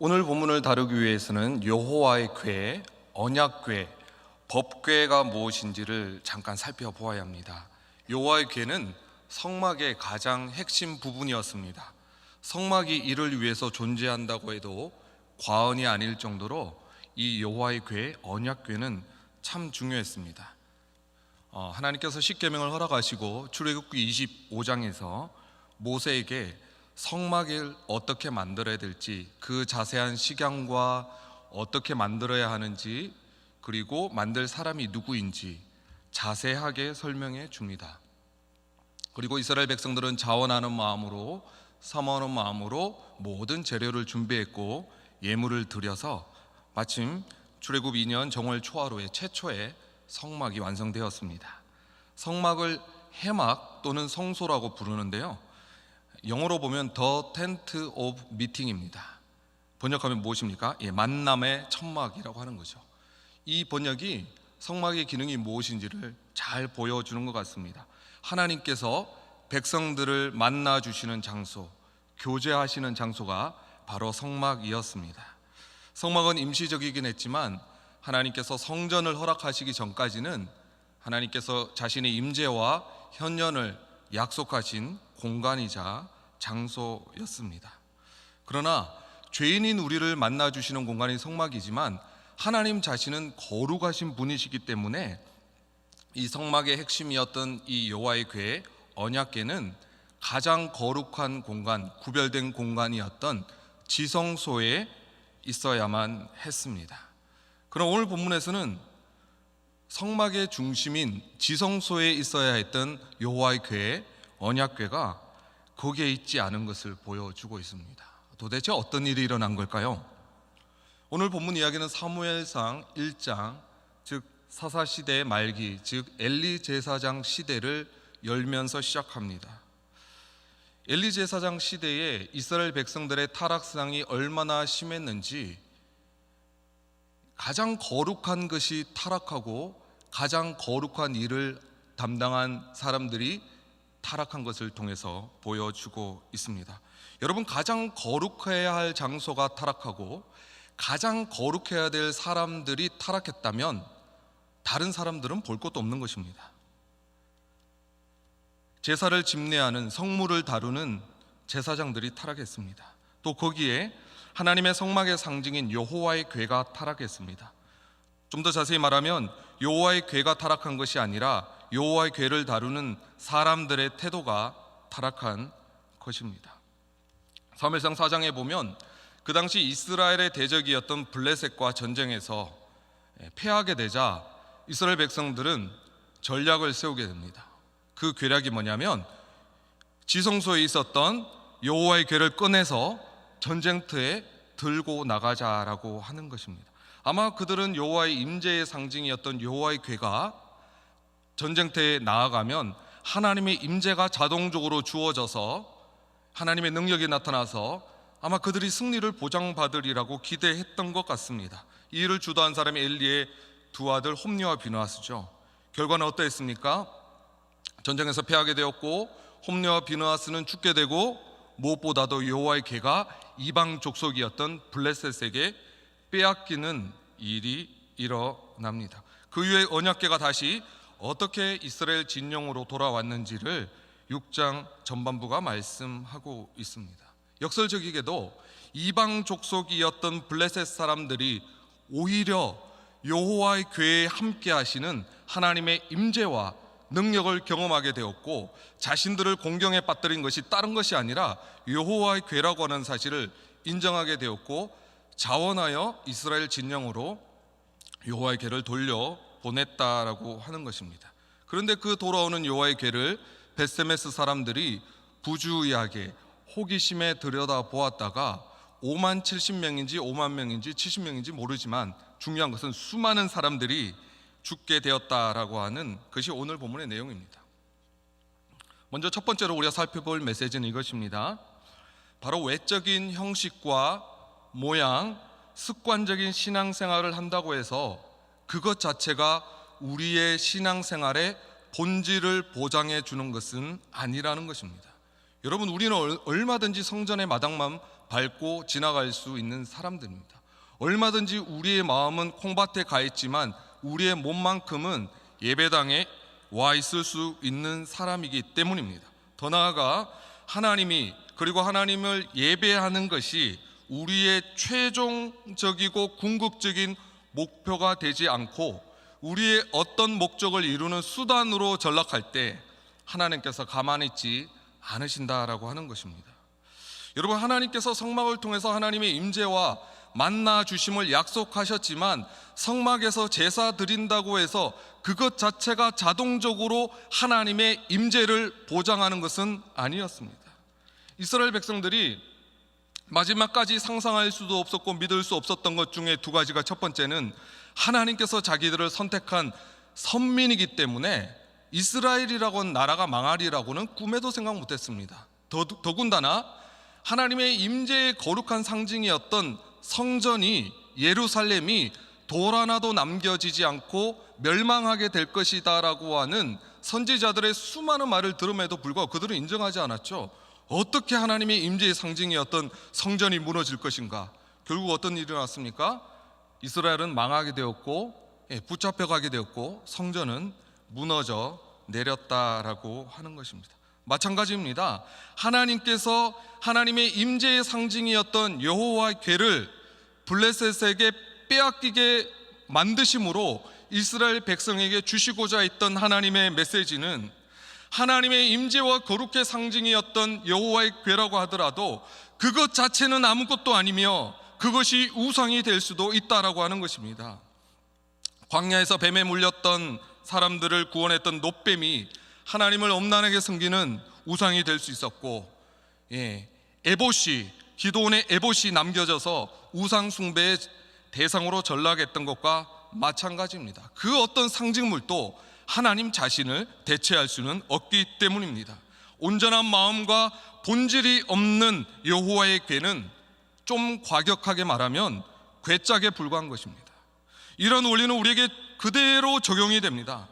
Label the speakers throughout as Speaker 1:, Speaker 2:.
Speaker 1: 오늘 본문을 다루기 위해서는 여호와의 궤, 언약궤, 법궤가 무엇인지를 잠깐 살펴보아야 합니다. 여호와의 궤는 성막의 가장 핵심 부분이었습니다. 성막이 이를 위해서 존재한다고 해도 과언이 아닐 정도로 이 여호와의 궤, 언약궤는 참 중요했습니다. 어, 하나님께서 십계명을 허락하시고 출애굽기 25장에서 모세에게 성막을 어떻게 만들어야 될지 그 자세한 식양과 어떻게 만들어야 하는지 그리고 만들 사람이 누구인지 자세하게 설명해 줍니다. 그리고 이스라엘 백성들은 자원하는 마음으로 사모하는 마음으로 모든 재료를 준비했고 예물을 드려서 마침 출애굽 2년 정월 초하루에 최초의 성막이 완성되었습니다. 성막을 해막 또는 성소라고 부르는데요. 영어로 보면 더 텐트 오브 미팅입니다. 번역하면 무엇입니까? 예, 만남의 천막이라고 하는 거죠. 이 번역이 성막의 기능이 무엇인지를 잘 보여주는 것 같습니다. 하나님께서 백성들을 만나 주시는 장소, 교제하시는 장소가 바로 성막이었습니다. 성막은 임시적이긴 했지만 하나님께서 성전을 허락하시기 전까지는 하나님께서 자신의 임재와 현년을 약속하신 공간이자 장소였습니다. 그러나 죄인인 우리를 만나 주시는 공간이 성막이지만 하나님 자신은 거룩하신 분이시기 때문에 이 성막의 핵심이었던 이 여호와의 궤 언약궤는 가장 거룩한 공간, 구별된 공간이었던 지성소에 있어야만 했습니다. 그럼 오늘 본문에서는 성막의 중심인 지성소에 있어야 했던 여호와의 궤, 언약궤가 거기에 있지 않은 것을 보여주고 있습니다. 도대체 어떤 일이 일어난 걸까요? 오늘 본문 이야기는 사무엘상 1장 즉 사사 시대의 말기 즉 엘리 제사장 시대를 열면서 시작합니다. 엘리 제사장 시대에 이스라엘 백성들의 타락상이 얼마나 심했는지 가장 거룩한 것이 타락하고 가장 거룩한 일을 담당한 사람들이 타락한 것을 통해서 보여주고 있습니다. 여러분 가장 거룩해야 할 장소가 타락하고 가장 거룩해야 될 사람들이 타락했다면 다른 사람들은 볼 것도 없는 것입니다. 제사를 집례하는 성물을 다루는 제사장들이 타락했습니다. 또 거기에 하나님의 성막의 상징인 여호와의 궤가 타락했습니다. 좀 더 자세히 말하면 여호와의 궤가 타락한 것이 아니라 여호와의 궤를 다루는 사람들의 태도가 타락한 것입니다. 사무엘상 4장에 보면 그 당시 이스라엘의 대적이었던 블레셋과 전쟁에서 패하게 되자 이스라엘 백성들은 전략을 세우게 됩니다. 그 괴략이 뭐냐면 지성소에 있었던 여호와의 궤를 꺼내서 전쟁터에 들고 나가자라고 하는 것입니다. 아마 그들은 여호와의 임재의 상징이었던 여호와의 궤가 전쟁터에 나아가면 하나님의 임재가 자동적으로 주어져서 하나님의 능력이 나타나서 아마 그들이 승리를 보장받으리라고 기대했던 것 같습니다. 이 일을 주도한 사람이 엘리의 두 아들 홈리와 비누아스죠. 결과는 어떠했습니까? 전쟁에서 패하게 되었고 홈리와 비누아스는 죽게 되고 무엇보다도 여호와의 개가 이방 족속이었던 블레셋에게 빼앗기는 일이 일어납니다. 그 이후에 언약계가 다시 어떻게 이스라엘 진영으로 돌아왔는지를 6장 전반부가 말씀하고 있습니다. 역설적이게도 이방 족속이었던 블레셋 사람들이 오히려 여호와의 궤에 함께 하시는 하나님의 임재와 능력을 경험하게 되었고 자신들을 공경에 빠뜨린 것이 다른 것이 아니라 여호와의 궤라고 하는 사실을 인정하게 되었고 자원하여 이스라엘 진영으로 여호와의 궤를 돌려 보냈다라고 하는 것입니다. 그런데 그 돌아오는 여호와의 궤를 베세메스 사람들이 부주의하게 호기심에 들여다 보았다가 5만 70명인지 5만 명인지 70명인지 모르지만 중요한 것은 수많은 사람들이 죽게 되었다라고 하는 것이 오늘 본문의 내용입니다. 먼저 첫 번째로 우리가 살펴볼 메시지는 이것입니다. 바로 외적인 형식과 모양, 습관적인 신앙생활을 한다고 해서 그것 자체가 우리의 신앙생활의 본질을 보장해 주는 것은 아니라는 것입니다. 여러분 우리는 얼마든지 성전의 마당만 밟고 지나갈 수 있는 사람들입니다. 얼마든지 우리의 마음은 콩밭에 가 있지만 우리의 몸만큼은 예배당에 와 있을 수 있는 사람이기 때문입니다. 더 나아가 하나님이 그리고 하나님을 예배하는 것이 우리의 최종적이고 궁극적인 목표가 되지 않고 우리의 어떤 목적을 이루는 수단으로 전락할 때 하나님께서 가만히 있지 않으신다라고 하는 것입니다. 여러분 하나님께서 성막을 통해서 하나님의 임재와 만나 주심을 약속하셨지만 성막에서 제사 드린다고 해서 그것 자체가 자동적으로 하나님의 임재를 보장하는 것은 아니었습니다. 이스라엘 백성들이 마지막까지 상상할 수도 없었고 믿을 수 없었던 것 중에 두 가지가 첫 번째는 하나님께서 자기들을 선택한 선민이기 때문에 이스라엘이라고 나라가 망하리라고는 꿈에도 생각 못했습니다. 더, 더군다나 하나님의 임재의 거룩한 상징이었던 성전이 예루살렘이 돌 하나도 남겨지지 않고 멸망하게 될 것이다라고 하는 선지자들의 수많은 말을 들음에도 불구하고 그들은 인정하지 않았죠. 어떻게 하나님의 임재의 상징이었던 성전이 무너질 것인가? 결국 어떤 일이 일어났습니까? 이스라엘은 망하게 되었고 예, 붙잡혀 가게 되었고 성전은 무너져 내렸다라고 하는 것입니다. 마찬가지입니다. 하나님께서 하나님의 임재의 상징이었던 여호와의 궤를 블레셋에게 빼앗기게 만드심으로 이스라엘 백성에게 주시고자 했던 하나님의 메시지는 하나님의 임재와 거룩의 상징이었던 여호와의 궤라고 하더라도 그것 자체는 아무것도 아니며 그것이 우상이 될 수도 있다라고 하는 것입니다. 광야에서 뱀에 물렸던 사람들을 구원했던 노뱀이 하나님을 엄란하게 섬기는 우상이 될 수 있었고, 예, 에봇이 기도원의 에봇이 남겨져서 우상 숭배의 대상으로 전락했던 것과 마찬가지입니다. 그 어떤 상징물도 하나님 자신을 대체할 수는 없기 때문입니다. 온전한 마음과 본질이 없는 여호와의 괴는 좀 과격하게 말하면 괴짝에 불과한 것입니다. 이런 원리는 우리에게 그대로 적용이 됩니다.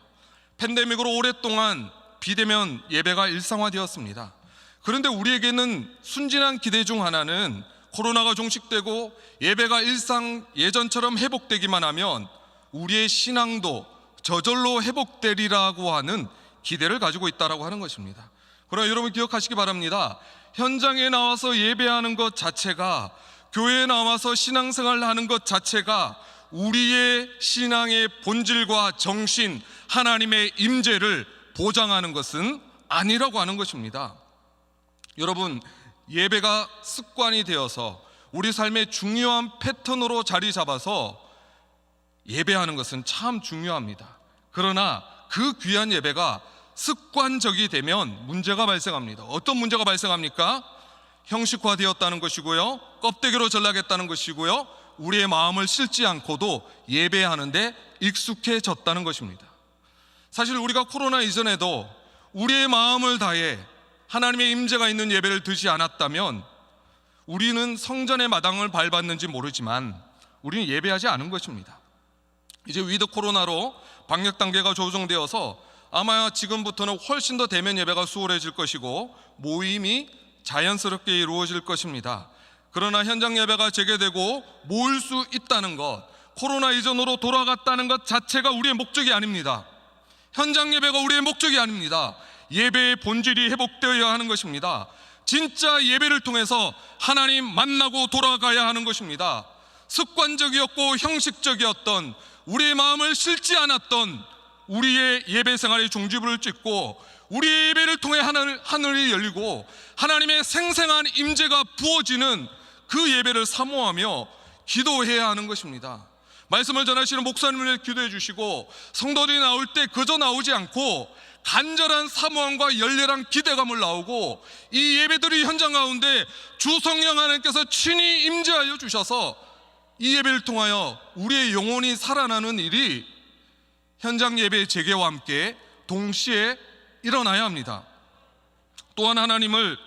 Speaker 1: 팬데믹으로 오랫동안 비대면 예배가 일상화되었습니다. 그런데 우리에게는 순진한 기대 중 하나는 코로나가 종식되고 예배가 일상 예전처럼 회복되기만 하면 우리의 신앙도 저절로 회복되리라고 하는 기대를 가지고 있다라고 하는 것입니다. 그러나 여러분 기억하시기 바랍니다. 현장에 나와서 예배하는 것 자체가 교회에 나와서 신앙생활을 하는 것 자체가 우리의 신앙의 본질과 정신, 하나님의 임재를 보장하는 것은 아니라고 하는 것입니다. 여러분, 예배가 습관이 되어서 우리 삶의 중요한 패턴으로 자리 잡아서 예배하는 것은 참 중요합니다. 그러나 그 귀한 예배가 습관적이 되면 문제가 발생합니다. 어떤 문제가 발생합니까? 형식화되었다는 것이고요. 껍데기로 전락했다는 것이고요. 우리의 마음을 싣지 않고도 예배하는데 익숙해졌다는 것입니다. 사실 우리가 코로나 이전에도 우리의 마음을 다해 하나님의 임재가 있는 예배를 드지 않았다면 우리는 성전의 마당을 밟았는지 모르지만 우리는 예배하지 않은 것입니다. 이제 위드 코로나로 방역 단계가 조정되어서 아마 지금부터는 훨씬 더 대면 예배가 수월해질 것이고 모임이 자연스럽게 이루어질 것입니다. 그러나 현장 예배가 재개되고 모일 수 있다는 것, 코로나 이전으로 돌아갔다는 것 자체가 우리의 목적이 아닙니다. 현장 예배가 우리의 목적이 아닙니다. 예배의 본질이 회복되어야 하는 것입니다. 진짜 예배를 통해서 하나님 만나고 돌아가야 하는 것입니다. 습관적이었고 형식적이었던 우리의 마음을 실지 않았던 우리의 예배 생활의 종지부를 찍고 우리의 예배를 통해 하늘, 하늘이 열리고 하나님의 생생한 임재가 부어지는 그 예배를 사모하며 기도해야 하는 것입니다. 말씀을 전하시는 목사님을 기도해 주시고 성도들이 나올 때 그저 나오지 않고 간절한 사모함과 열렬한 기대감을 나오고 이 예배들이 현장 가운데 주 성령 하나님께서 친히 임재하여 주셔서 이 예배를 통하여 우리의 영혼이 살아나는 일이 현장 예배 재개와 함께 동시에 일어나야 합니다. 또한 하나님을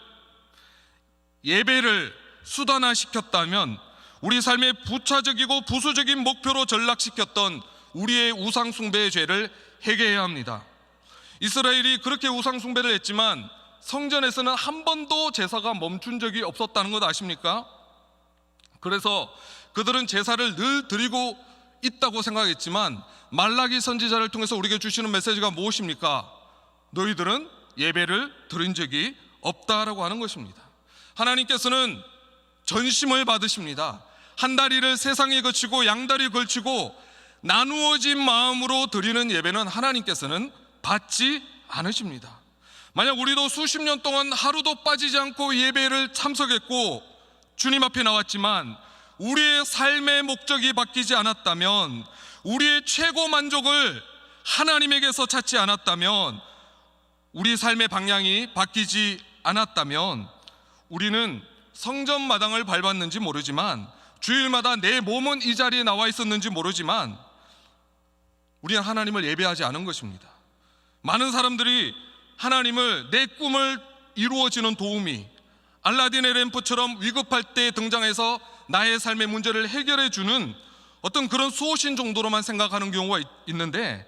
Speaker 1: 예배를 수단화시켰다면 우리 삶의 부차적이고 부수적인 목표로 전락시켰던 우리의 우상숭배의 죄를 해결해야 합니다. 이스라엘이 그렇게 우상숭배를 했지만 성전에서는 한 번도 제사가 멈춘 적이 없었다는 것 아십니까? 그래서 그들은 제사를 늘 드리고 있다고 생각했지만 말라기 선지자를 통해서 우리에게 주시는 메시지가 무엇입니까? 너희들은 예배를 드린 적이 없다라고 하는 것입니다. 하나님께서는 전심을 받으십니다. 한 다리를 세상에 걸치고 양다리 걸치고 나누어진 마음으로 드리는 예배는 하나님께서는 받지 않으십니다. 만약 우리도 수십 년 동안 하루도 빠지지 않고 예배를 참석했고 주님 앞에 나왔지만 우리의 삶의 목적이 바뀌지 않았다면 우리의 최고 만족을 하나님에게서 찾지 않았다면 우리 삶의 방향이 바뀌지 않았다면 우리는 성전 마당을 밟았는지 모르지만 주일마다 내 몸은 이 자리에 나와 있었는지 모르지만 우리는 하나님을 예배하지 않은 것입니다. 많은 사람들이 하나님을 내 꿈을 이루어지는 도움이 알라딘의 램프처럼 위급할 때 등장해서 나의 삶의 문제를 해결해 주는 어떤 그런 수호신 정도로만 생각하는 경우가 있- 있는데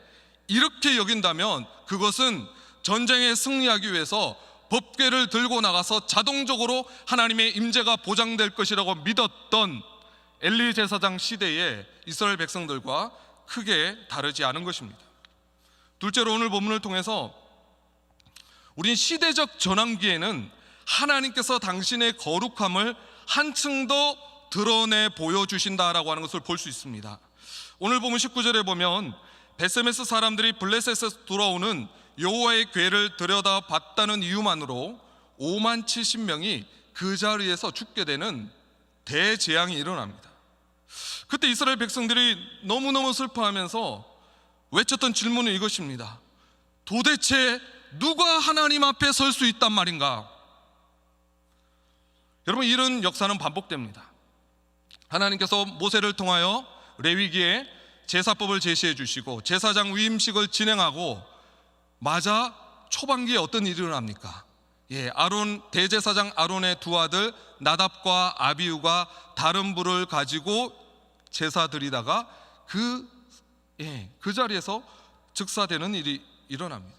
Speaker 1: 이렇게 여긴다면 그것은 전쟁에 승리하기 위해서 법궤를 들고 나가서 자동적으로 하나님의 임재가 보장될 것이라고 믿었던 엘리 제사장 시대의 이스라엘 백성들과 크게 다르지 않은 것입니다. 둘째로 오늘 본문을 통해서 우린 시대적 전환기에는 하나님께서 당신의 거룩함을 한층 더 드러내 보여주신다라고 하는 것을 볼 수 있습니다. 오늘 보면 19절에 보면 베세메스 사람들이 블레셋에서 돌아오는 여호와의 궤를 들여다 봤다는 이유만으로 5만 70명이 그 자리에서 죽게 되는 대재앙이 일어납니다. 그때 이스라엘 백성들이 너무너무 슬퍼하면서 외쳤던 질문은 이것입니다. 도대체 누가 하나님 앞에 설 수 있단 말인가? 여러분 이런 역사는 반복됩니다. 하나님께서 모세를 통하여 레위기에 제사법을 제시해 주시고 제사장 위임식을 진행하고 맞아 초반기에 어떤 일이 일어납니까? 예, 아론 대제사장 아론의 두 아들 나답과 아비우가 다른 불을 가지고 제사 드리다가 그 예, 그 자리에서 즉사되는 일이 일어납니다.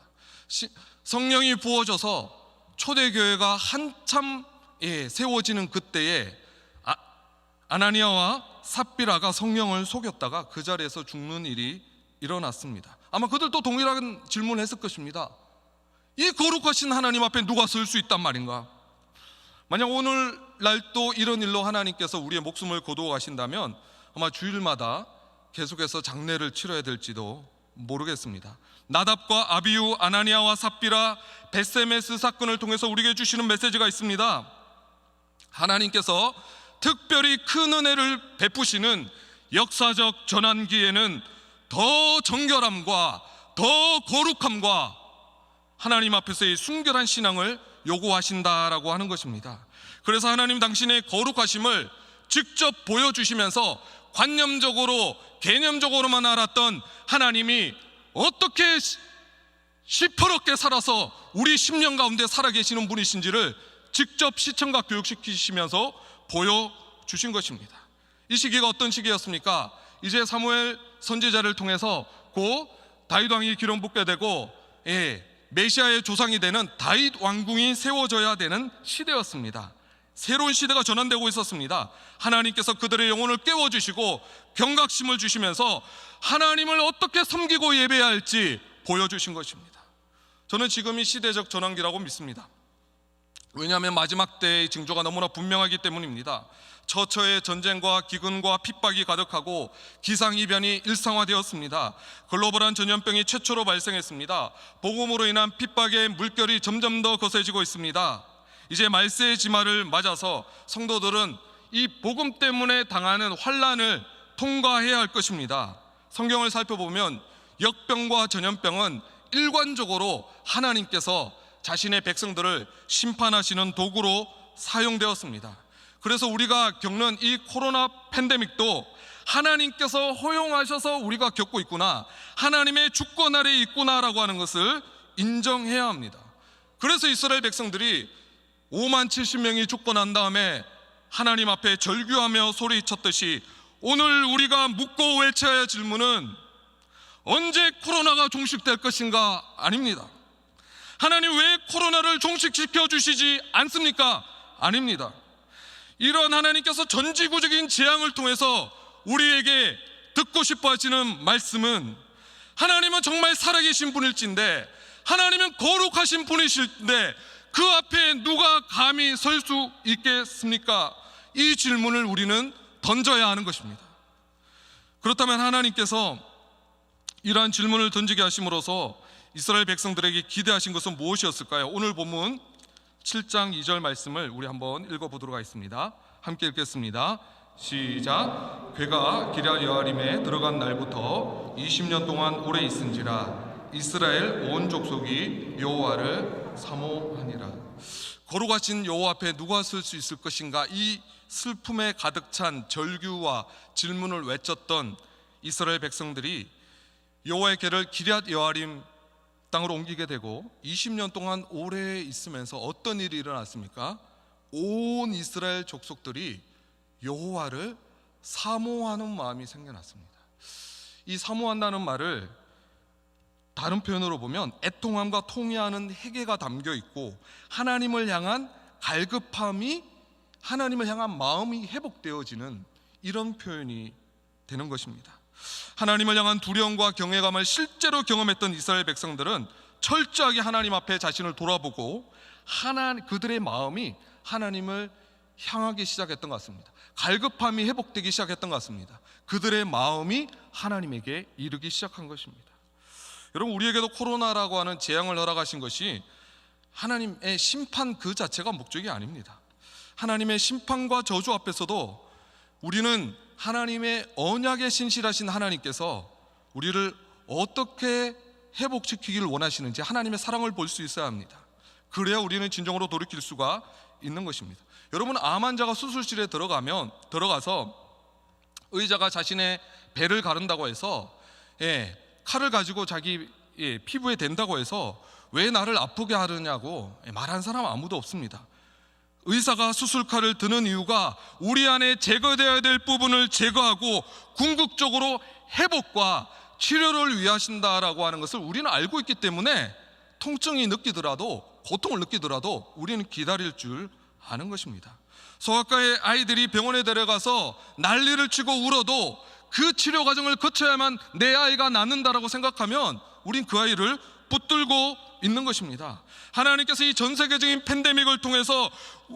Speaker 1: 시- 성령이 부어져서 초대교회가 한참 예, 세워지는 그때에 아, 아나니아와 삽비라가 성령을 속였다가 그 자리에서 죽는 일이 일어났습니다. 아마 그들도 동일한 질문을 했을 것입니다. 이 거룩하신 하나님 앞에 누가 설 수 있단 말인가? 만약 오늘날 또 이런 일로 하나님께서 우리의 목숨을 거두어 가신다면 아마 주일마다 계속해서 장례를 치러야 될지도 모르겠습니다. 나답과 아비우, 아나니아와 삽비라, 베세메스 사건을 통해서 우리에게 주시는 메시지가 있습니다. 하나님께서 특별히 큰 은혜를 베푸시는 역사적 전환기에는 더 정결함과 더 거룩함과 하나님 앞에서의 순결한 신앙을 요구하신다라고 하는 것입니다. 그래서 하나님 당신의 거룩하심을 직접 보여주시면서 관념적으로 개념적으로만 알았던 하나님이 어떻게 시- 시퍼렇게 살아서 우리 10년 가운데 살아계시는 분이신지를 직접 시청각 교육시키시면서 보여주신 것입니다. 이 시기가 어떤 시기였습니까? 이제 사무엘 선지자를 통해서 고 다윗 왕이 기름 붓게 되고 예, 메시아의 조상이 되는 다윗 왕궁이 세워져야 되는 시대였습니다. 새로운 시대가 전환되고 있었습니다. 하나님께서 그들의 영혼을 깨워 주시고 경각심을 주시면서 하나님을 어떻게 섬기고 예배해야 할지 보여주신 것입니다. 저는 지금이 시대적 전환기라고 믿습니다. 왜냐하면 마지막 때의 징조가 너무나 분명하기 때문입니다. 처처의 전쟁과 기근과 핍박이 가득하고 기상이변이 일상화되었습니다. 글로벌한 전염병이 최초로 발생했습니다. 복음으로 인한 핍박의 물결이 점점 더 거세지고 있습니다. 이제 말세의 지마를 맞아서 성도들은 이 복음 때문에 당하는 환란을 통과해야 할 것입니다. 성경을 살펴보면 역병과 전염병은 일관적으로 하나님께서 자신의 백성들을 심판하시는 도구로 사용되었습니다. 그래서 우리가 겪는 이 코로나 팬데믹도 하나님께서 허용하셔서 우리가 겪고 있구나. 하나님의 주권 아래 있구나라고 하는 것을 인정해야 합니다. 그래서 이스라엘 백성들이 5만 70명이 죽고 난 다음에 하나님 앞에 절규하며 소리쳤듯이 오늘 우리가 묻고 외쳐야 할 질문은 언제 코로나가 종식될 것인가 아닙니다. 하나님 왜 코로나를 종식시켜 주시지 않습니까? 아닙니다. 이런 하나님께서 전 지구적인 재앙을 통해서 우리에게 듣고 싶어 하시는 말씀은 하나님은 정말 살아계신 분일진데 하나님은 거룩하신 분이실때 그 앞에 누가 감히 설 수 있겠습니까? 이 질문을 우리는 던져야 하는 것입니다. 그렇다면 하나님께서 이러한 질문을 던지게 하심으로써 이스라엘 백성들에게 기대하신 것은 무엇이었을까요? 오늘 본문 7장 2절 말씀을 우리 한번 읽어보도록 하겠습니다. 함께 읽겠습니다. 시작. 괴가 기랴 여아림에 들어간 날부터 20년 동안 오래 있은지라 이스라엘 온 족속이 여호와를 사모하니라. 거룩하신 여호와 앞에 누가 설 수 있을 것인가? 이 슬픔에 가득 찬 절규와 질문을 외쳤던 이스라엘 백성들이 여호와의 궤를 기럇 여아림 땅으로 옮기게 되고 20년 동안 오래 있으면서 어떤 일이 일어났습니까? 온 이스라엘 족속들이 여호와를 사모하는 마음이 생겨났습니다. 이 사모한다는 말을 다른 표현으로 보면 애통함과 통회하는 회개가 담겨 있고 하나님을 향한 갈급함이 하나님을 향한 마음이 회복되어지는 이런 표현이 되는 것입니다. 하나님을 향한 두려움과 경외감을 실제로 경험했던 이스라엘 백성들은 철저하게 하나님 앞에 자신을 돌아보고 하나 그들의 마음이 하나님을 향하기 시작했던 것 같습니다. 갈급함이 회복되기 시작했던 것 같습니다. 그들의 마음이 하나님에게 이르기 시작한 것입니다. 여러분 우리에게도 코로나라고 하는 재앙을 허락하신 것이 하나님의 심판 그 자체가 목적이 아닙니다. 하나님의 심판과 저주 앞에서도 우리는 하나님의 언약에 신실하신 하나님께서 우리를 어떻게 회복시키기를 원하시는지 하나님의 사랑을 볼 수 있어야 합니다. 그래야 우리는 진정으로 돌이킬 수가 있는 것입니다. 여러분 암 환자가 수술실에 들어가면 들어가서 의자가 자신의 배를 가른다고 해서 예, 칼을 가지고 자기 예, 피부에 댄다고 해서 왜 나를 아프게 하느냐고 예, 말한 사람 아무도 없습니다. 의사가 수술칼을 드는 이유가 우리 안에 제거되어야 될 부분을 제거하고 궁극적으로 회복과 치료를 위하신다라고 하는 것을 우리는 알고 있기 때문에 통증이 느끼더라도 고통을 느끼더라도 우리는 기다릴 줄 아는 것입니다. 소아과의 아이들이 병원에 데려가서 난리를 치고 울어도 그 치료 과정을 거쳐야만 내 아이가 낫는다라고 생각하면 우린 그 아이를 붙들고 있는 것입니다. 하나님께서 이 전 세계적인 팬데믹을 통해서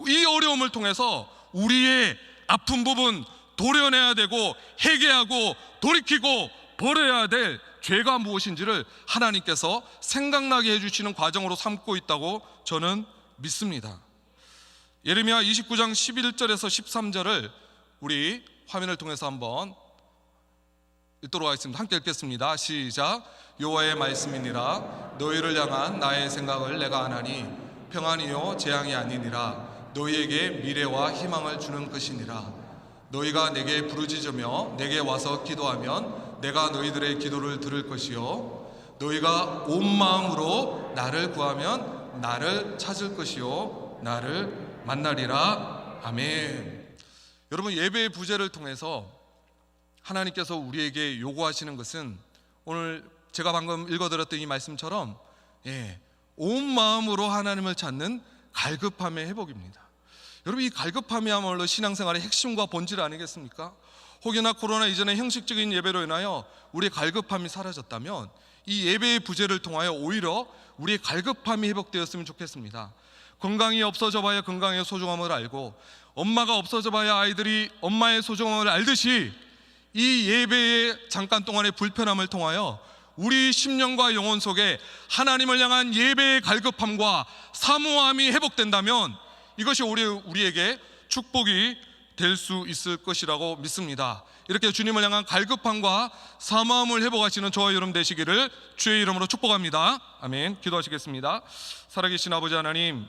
Speaker 1: 이 어려움을 통해서 우리의 아픈 부분 도려내야 되고 회개하고 돌이키고 버려야 될 죄가 무엇인지를 하나님께서 생각나게 해주시는 과정으로 삼고 있다고 저는 믿습니다. 예레미야 29장 11절에서 13절을 우리 화면을 통해서 한번 읽도록 하겠습니다. 함께 읽겠습니다. 시작. 여호와의 말씀이니라 너희를 향한 나의 생각을 내가 아나니 평안이요 재앙이 아니니라 너희에게 미래와 희망을 주는 것이니라 너희가 내게 부르짖으며 내게 와서 기도하면 내가 너희들의 기도를 들을 것이요 너희가 온 마음으로 나를 구하면 나를 찾을 것이요 나를 만나리라 아멘. 여러분 예배의 부제를 통해서 하나님께서 우리에게 요구하시는 것은 오늘 제가 방금 읽어드렸던 이 말씀처럼 예, 온 마음으로 하나님을 찾는 갈급함의 회복입니다. 여러분 이 갈급함이야말로 신앙생활의 핵심과 본질 아니겠습니까? 혹여나 코로나 이전의 형식적인 예배로 인하여 우리의 갈급함이 사라졌다면 이 예배의 부재를 통하여 오히려 우리의 갈급함이 회복되었으면 좋겠습니다. 건강이 없어져 봐야 건강의 소중함을 알고 엄마가 없어져 봐야 아이들이 엄마의 소중함을 알듯이 이 예배의 잠깐 동안의 불편함을 통하여 우리 심령과 영혼 속에 하나님을 향한 예배의 갈급함과 사모함이 회복된다면 이것이 우리, 우리에게 축복이 될 수 있을 것이라고 믿습니다. 이렇게 주님을 향한 갈급함과 사모함을 회복하시는 저와 여러분 되시기를 주의 이름으로 축복합니다. 아멘. 기도하시겠습니다. 살아계신 아버지 하나님,